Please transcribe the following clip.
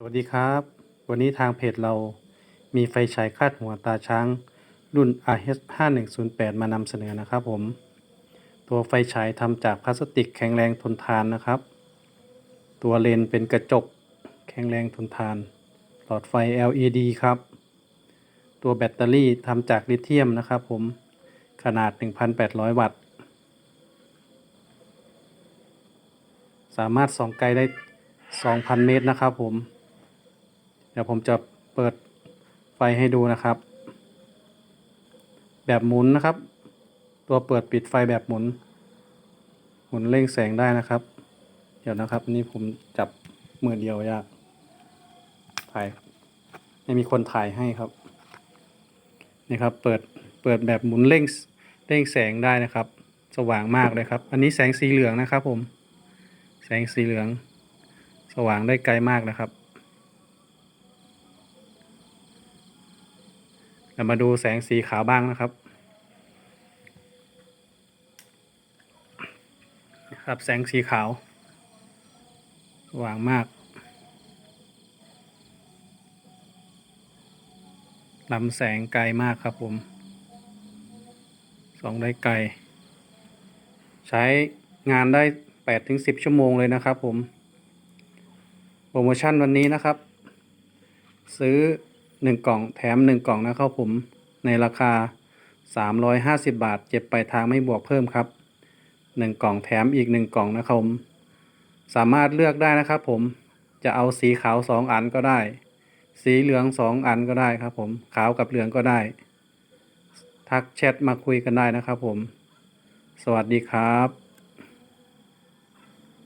สวัสดีครับ วันนี้ทางเพจเรามีไฟฉายคาดหัวตาช้าง รุ่น RH 5108มานำเสนอนะครับผม ตัวไฟฉายทำจากพลาสติกแข็งแรงทนทานนะครับ ตัวเลนเป็นกระจกแข็งแรงทนทาน หลอดไฟ LED ครับ ตัวแบตเตอรี่ทำจากลิเธียมนะครับผม ขนาด 1,800 วัตต์ สามารถส่องไกลได้ 2,000 เมตรนะครับผม ดี๋ยวผมจะเปิดไฟให้ดูนะครับ แบบหมุนนะครับ ตัวเปิดปิดไฟแบบหมุน หมุนเร่งแสงได้นะครับ เดี๋ยวนะครับนี่ผมจับมือเดียวยากถ่ายไม่มีคนถ่ายให้ครับนี่ครับเปิดเปิดแบบหมุนเร่งเร่งแสงได้นะครับ สว่างมากเลยครับ อันนี้แสงสีเหลืองนะครับผม แสงสีเหลือง สว่างได้ไกลมากนะครับ เรามาดูแสงสีขาวบ้างนะครับครับแสงสีขาวสว่างมากลำแสงไกลมากครับผมส่องได้ไกล ใช้งานได้8ถึง10ชั่วโมงเลยนะครับผม โปรโมชั่นวันนี้นะครับ ซื้อ 1กล่องแถม1กล่องนะครับผมในราคา 350 บาท เจ็บปลายทางไม่บวกเพิ่มครับ1กล่องแถมอีก1กล่องนะครับผมสามารถเลือกได้นะครับผมจะเอาสีขาว2อันก็ได้ สีเหลือง2อันก็ได้ครับผมขาวกับเหลืองก็ได้ ทักแชทมาคุยกันได้นะครับผม สวัสดีครับ